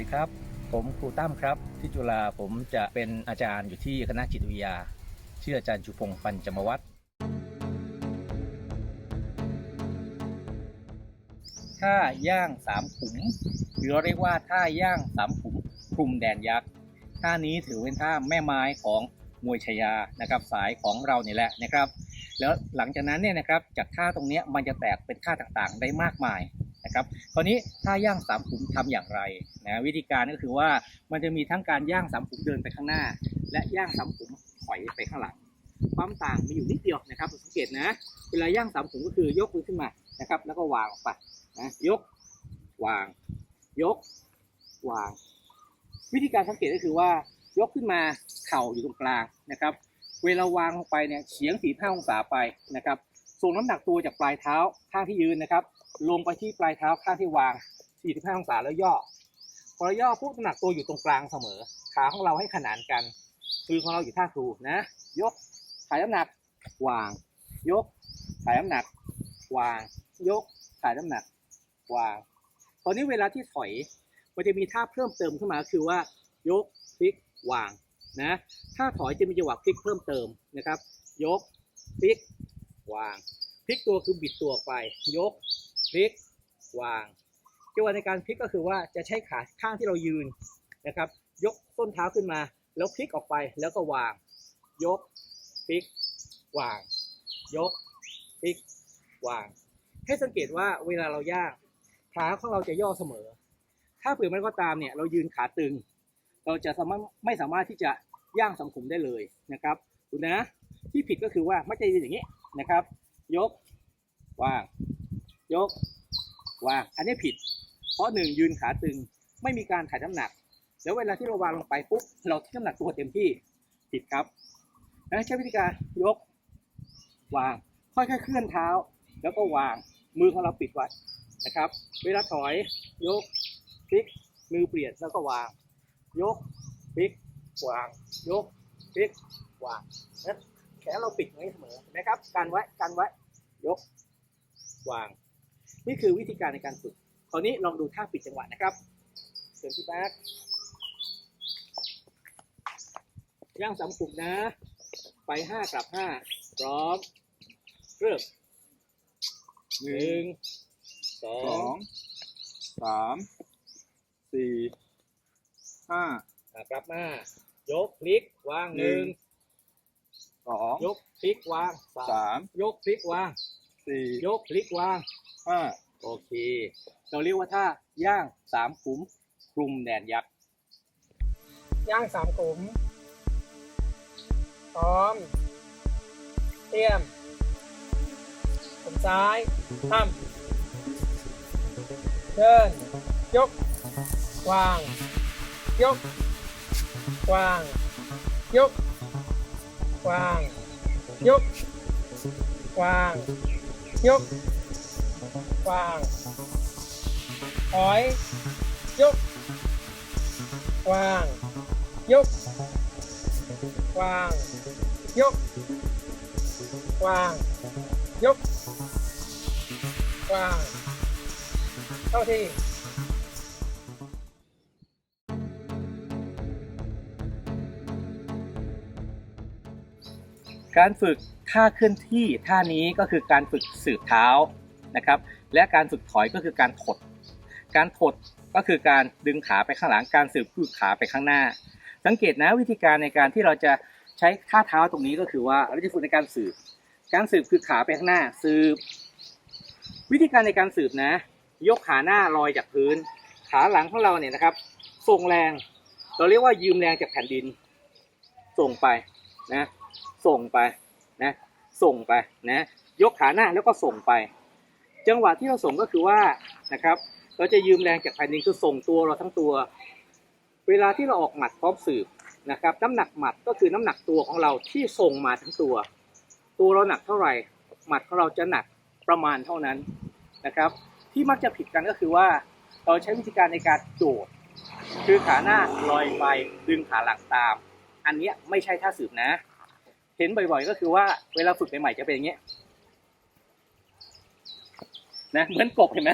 วัสดีครับ ผมครูตั้มครับ ที่จุฬาผมจะเป็นอาจารย์อยู่ที่คณะจิตวิทยา ชื่ออาจารย์ชูพงศ์ปัญจมวัฒน์ท่าย่างสามขุมหรือเราเรียกว่าท่าย่างสามขุมคลุมแดนยักษ์ท่านี้ถือเป็นท่าแม่ไม้ของมวยชายานะครับสายของเราเนี่ยแหละนะครับ แล้วหลังจากนั้นเนี่ยนะครับจากท่าตรงนี้มันจะแตกเป็นท่าต่างๆ ได้มากมาย นะครับคราวนี้ท่าย่างสามขุมทำอย่างไรนะวิธีการก็คือว่ามันจะมีทั้งการย่างสามขุมเดินไปข้างหน้า และย่างสามขุมถอยไปข้างหลัง ความต่างมีอยู่นิดเดียวนะครับสังเกตนะเวลาย่างสามขุมก็คือยกมือขึ้นมานะครับ แล้วก็วางออกไปนะยกวาง ยก วาง วิธีการสังเกตก็คือว่ายกขึ้นมาเข่าอยู่ตรงกลางนะครับ เวลาวางลงไปเนี่ยเฉียง45องศาไปนะครับส่งน้ำหนักตัวจากปลายเท้าข้างที่ยืนนะครับ ลงไปที่ปลายเท้าข้างที่วาง 45 องศาแล้วย่อ พอเราย่อปุ๊บน้ำหนักตัวอยู่ตรงกลางเสมอ ขาของเราให้ขนานกัน มือของเราอยู่ท่าครูนะ ยกถ่ายน้ำหนัก วาง ยกถ่ายน้ำหนัก วาง ยกถ่ายน้ำหนัก วาง ตอนนี้เวลาที่ถอยมันจะมีท่าเพิ่มเติมขึ้นมาคือว่า ยกพลิกวางนะถ้าถอยจะมีจังหวะพลิกเพิ่มเติมนะครับ ยกพลิกวางพลิกตัวคือบิดตัวไป ยก พลิกวางจังหวะในการพลิกก็คือว่าจะใช้ขาข้างที่เรายืนนะครับ ยกต้นเท้าขึ้นมา แล้วพลิกออกไปแล้วก็วาง ยกพลิกวาง ยกพลิกวาง ให้สังเกตว่าเวลาเราย่างขาของเราจะย่อเสมอ ถ้าเผื่อมันก็ตามเนี่ยเรายืนขาตึง เราจะสามารถไม่สามารถที่จะย่างสังขุมได้เลยนะครับดูนะที่ผิดก็คือว่าไม่ใช่ยืนอย่างนี้นะครับ ยกวาง ยกวางอันนี้ผิด เพราะหนึ่งยืนขาตึงไม่มีการถ่ายน้ำหนัก แล้วเวลาที่เราวางลงไปปุ๊บเราทิ้งน้ำหนักตัวเต็มที่ผิดครับนะใช้วิธีการยก วาง ค่อยๆเคลื่อนเท้า แล้วก็วางมือของเราปิดไว้นะครับ เวลาถอยยกพลิกมือเปลี่ยนแล้วก็วาง ยกพลิกวาง ยกพลิกวางนะแขนเราปิดไว้เสมอเห็นไหมครับกันไว้กันไว้ยกวาง นี่คือวิธีการในการฝึก คราวนี้ลองดูท่าปิดจังหวะนะครับเชิญพี่แบ๊กย่างสามกลุ่มนะ ไปห้ากลับห้าพร้อม เริ่มหนึ่งสอสองงสามสี่ห้าอะกลับมา ยกพลิกวางหนึ่งสองยกพลิกวางสามสามยกพลิกวางสี่ยกพลิกวาง ห้าโอเค เราเรียกว่าท่าย่างสามขุมคลุมแดนยักษ์ย่างสามขุมพร้อม เตรียมผมซ้ายทำเดิน ยก วาง ยก วาง ยก วาง ยก วาง ยก วางถอย ยก วาง ยก วาง ยก วาง ยก วางเข้าที่การฝึกท่าเคลื่อนที่ท่านี้ก็คือการฝึกสืบเท้า นะครับ และการฝึกถอยก็คือการถด การถดก็คือการดึงขาไปข้างหลัง การสืบคือขาไปข้างหน้า สังเกตนะวิธีการในการที่เราจะใช้ท่าเท้าตรงนี้ก็คือว่าเราจะฝึกในการสืบ การสืบคือขาไปข้างหน้า สืบ วิธีการในการสืบนะ ยกขาหน้าลอยจากพื้น ขาหลังของเราเนี่ยนะครับส่งแรง เราเรียกว่ายืมแรงจากแผ่นดิน ส่งไปนะ ส่งไปนะ ส่งไปนะ ยกขาหน้าแล้วก็ส่งไป จังหวะที่เราส่งก็คือว่านะครับ เราจะยืมแรงจากแผ่นดินคือส่งตัวเราทั้งตัว เวลาที่เราออกหมัดพร้อมสืบนะครับ น้ำหนักหมัดก็คือน้ำหนักตัวของเราที่ส่งมาทั้งตัว ตัวเราหนักเท่าไหร่ หมัดของเราจะหนักประมาณเท่านั้นนะครับ ที่มักจะผิดกันก็คือว่า เราใช้วิธีการในการโดดคือขาหน้าลอยไปดึงขาหลังตาม อันนี้ไม่ใช่ท่าสืบนะ เห็นบ่อยๆ ก็คือว่าเวลาฝึกใหม่ๆจะเป็นอย่างเงี้ย นะเหมือนกบเห็นไหม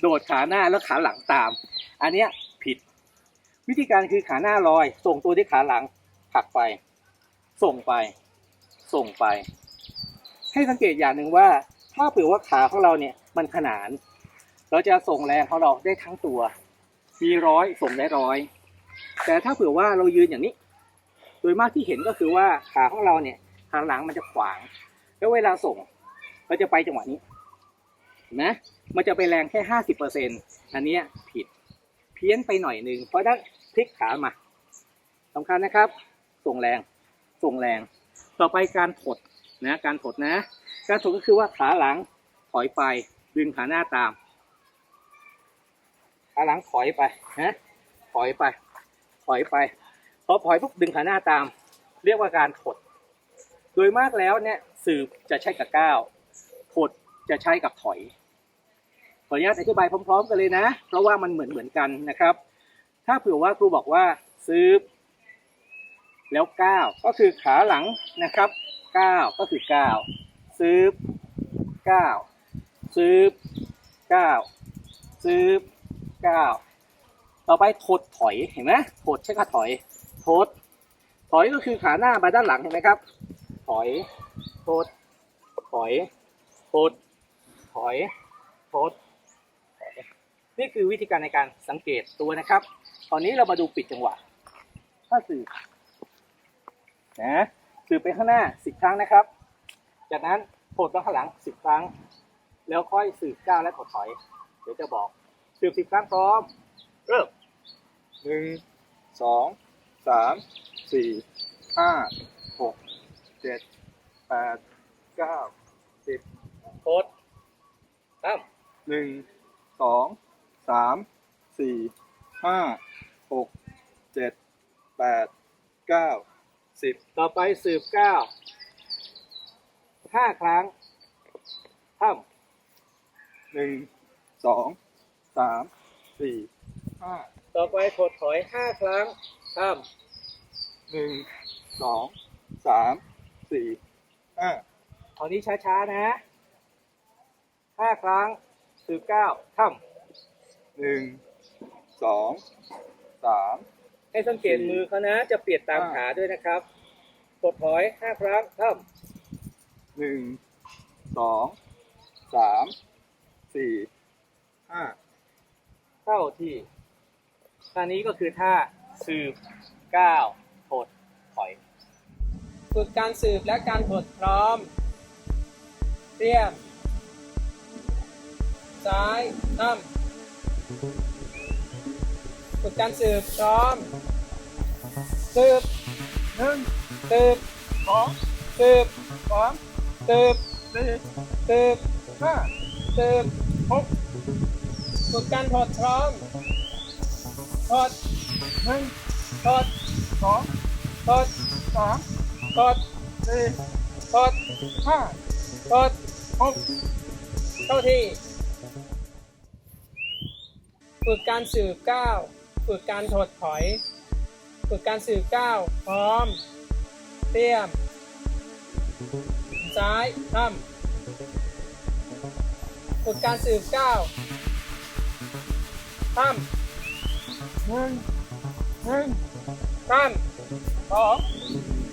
โดดขาหน้าแล้วขาหลังตาม อันเนี้ยผิด วิธีการคือขาหน้าลอย ส่งตัวที่ขาหลังผลักไป ส่งไป ส่งไป ให้สังเกตอย่างหนึ่งว่า ถ้าเผื่อว่าขาของเราเนี่ยมันขนาน เราจะส่งแรงของเราได้ทั้งตัว มีร้อยส่งได้ร้อย แต่ถ้าเผื่อว่าเรายืนอย่างนี้ โดยมากที่เห็นก็คือว่าขาของเราเนี่ยขาหลังมันจะขวาง แล้วเวลาส่งเราจะไปจังหวะนี้ นไหมมันจะไปแรงแค่ห้าสิบเปอร์เซ็นอันนี้ผิดเพี้ยนไปหน่อยหนึ่งเพราะฉะนั้นพลิกขามาสำคัญนะครับ ส่งแรง ส่งแรง ต่อไปการถดนะการถดนะ การถดก็คือว่าขาหลังถอยไปดึงขาหน้าตามขาหลังถอยไปนะถอยไป ถอยไปพอถอยปุ๊บดึงขาหน้าตาม เรียกว่าการถด โดยมากแล้วเนี่ยสืบจะใช้กับก้าวถดจะใช้กับถอย ขออนุญาตอธิบายพร้อม ๆ กันเลยนะ เพราะว่ามันเหมือนเหมือนกันนะครับ ถ้าเผื่อว่าครูบอกว่าซื้อแล้วก้าวก็คือขาหลังนะครับก้าวก็คือก้าวซื้อก้าวซื้อก้าวซื้อก้าวต่อไปถดถอยเห็นไหมถดใช่ค่ะถอยถดถอยก็คือขาหน้าไปด้านหลังเห็นไหมครับ ถอยถดถอยถดถอยถด นี่คือวิธีการในการสังเกตตัวนะครับ ตอนนี้เรามาดูปิดจังหวะ ถ้าสืบนะสืบไปข้างหน้าสิบครั้งนะครับ จากนั้นโผล่ไปข้างหลังสิบครั้ง แล้วค่อยสืบก้าวและถดถอย เดี๋ยวจะบอก สืบสิบครั้งพร้อม เริ่มหนึ่งสองสามสี่ห้าหกเจ็ดแปดเก้าสิบโคดตั้มหนึ่งสอง สามสี่ห้าหกเจ็ดแปดเก้าสิบต่อไปสืบก้าวห้าครั้งตั้มหนึ่งสองสามสี่ห้าต่อไปถดถอยห้าครั้งตั้มหนึ่งสองสามสี่ห้าตอนนี้ช้าๆนะห้าครั้งสืบก้าวตั้ม หนึ่งสองสามให้สังเกตมือเขานะ จะเปลี่ยนตามขาด้วยนะครับกดถอยห้าครั้งท่หนึ่งสองสามสี่ห้าเข้าที่ท่านี้ก็คือท่าสืบก้าวถดถอย ฝึกการสืบและการถดพร้อม เตรียม ซ้ายตั้ม ฝึกการสืบพร้อม สืบหนึ่งสืบสองสืบสามสืบสี่สืบห้าสืบหกฝึกการถอดพร้อมถอดหนึ่งถอดสองถอดสามถอดสี่ถอดห้าถอดหกเข้าที่ ฝึกการสืบก้าวฝึกการถดถอย ฝึกการสืบก้าวพร้อม เตรียม ซ้ายตั้มฝึกการสืบก้าวตั้มหนึ่งหนึ่งตั้มสอง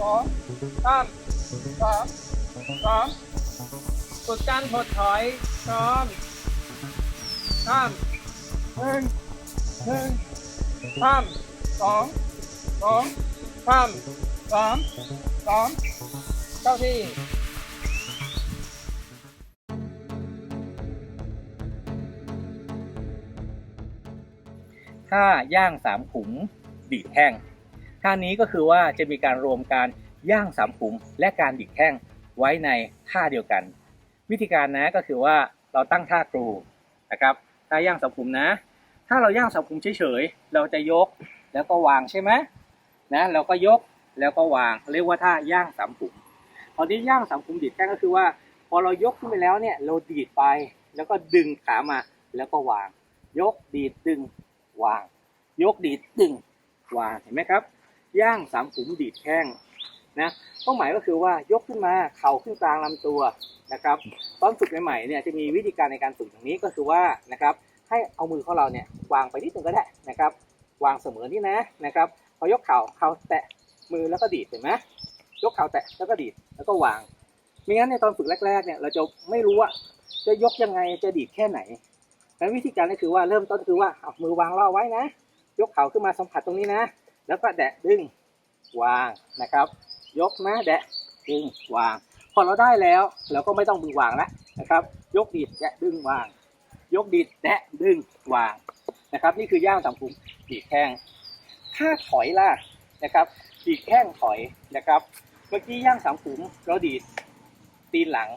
สองตั้มสามสามฝึกการถดถอยพร้อมตั้ม หนึ่งหนึ่งตั้มสองสองตั้มสามสามเข้าที่ท่าย่างสามขุมดีดแข้งท่านี้ก็คือว่าจะมีการรวมการย่างสามขุมและการดีดแข้งไว้ในท่าเดียวกัน วิธีการนะก็คือว่าเราตั้งท่ากรูนะครับท่าย่างสามขุมนะ ถ้าเราย่างสามขุมเฉยๆ เราจะยกแล้วก็วางใช่ไหมนะเราก็ยกแล้วก็วางเรียกว่าท่าย่างสามขุมตอนนี้ย่างสามขุมดีดแข้งก็คือว่า พอเรายกขึ้นไปแล้วเนี่ยเราดีดไปแล้วก็ดึงขามาแล้วก็วาง ยกดีดดึงวาง ยกดีดดึงวางเห็นไหมครับ ย่างสามขุมดีดแข้งนะเป้าหมายก็คือว่ายกขึ้นมาเข่าขึ้นกลางลำตัวนะครับตอนฝึกใหม่ๆเนี่ยจะมีวิธีการในการฝึกอย่างนี้ก็คือว่านะครับ ให้เอามือของเราเนี่ยวางไปนิดนึงก็ได้นะครับ วางเสมอนี่นะนะครับพอยกเข่าเข่าแตะมือแล้วก็ดีดเห็นไหมยกเข่าแตะแล้วก็ดีดแล้วก็วางไม่งั้นในตอนฝึกแรกๆเนี่ยเราจะไม่รู้ว่าจะยกยังไงจะดีดแค่ไหนงั้นวิธีการก็คือว่าเริ่มต้นคือว่าเอามือวางล่อไว้นะ ยกเข่าขึ้นมาสัมผัสตรงนี้นะ แล้วก็แดะดึงวางนะครับ ยกนะแดะดึงวาง พอเราได้แล้วเราก็ไม่ต้องมือวางแล้วนะครับ ยกดีดแดะดึงวาง ยกดีดแดะดึงวางนะครับ นี่คือย่างสามภูมิดีดแข้งถ้าถอยล่ะนะครับ ดีดแข้งถอยนะครับ เมื่อกี้ย่างสามขุมเราดีดตีนหลัง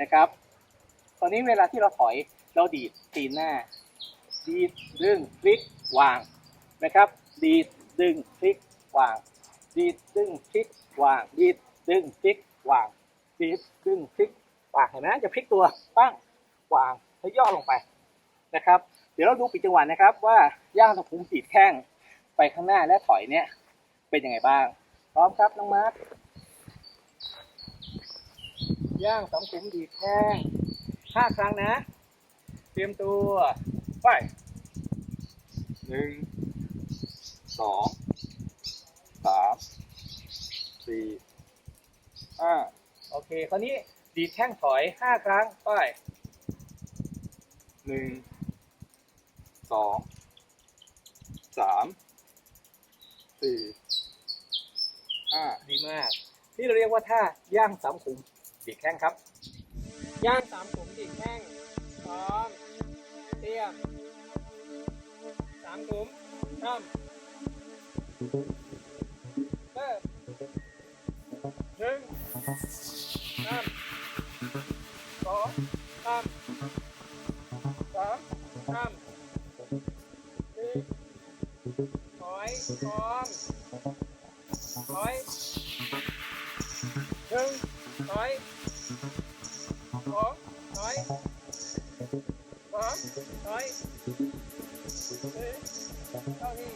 นะครับ ตอนนี้เวลาที่เราถอยเราดีดตีนหน้า ดีดดึงพลิกวางนะครับ ดีดดึงพลิกวาง ดีดดึงพลิกวาง ดีดดึงพลิกวาง ดีดดึงพลิกวางเห็นไหมจะพลิกตัวปั้งวาง แล้วย่อลงไปนะครับ เดี๋ยวเราดูปิดจังหวะนะครับ ว่าย่างสามขุมดีดแข้งไปข้างหน้าและถอยเนี่ยเป็นยังไงบ้าง พร้อมครับน้องมาร์คย่างสองขุมดีดแข้งห้าครั้งนะ เตรียมตัวไปหนึ่งสองสามสี่ห้าโอเค คราวนี้ดีดแข้งถอยห้าครั้งไป หนึ่งสองสามสี่ห้าดีมาก ที่เราเรียกว่าท่าย่างสามขุมดีดแข้งครับ ย่างสามขุมดีดแข้งพร้อมเตรียมสามขุมทำเริ่มหนึ่งทำสองทำส ข้ามทำสี่ถอยพร้องถอยหนึ่งถอยสองถอยสามถอยสี่เท่านี้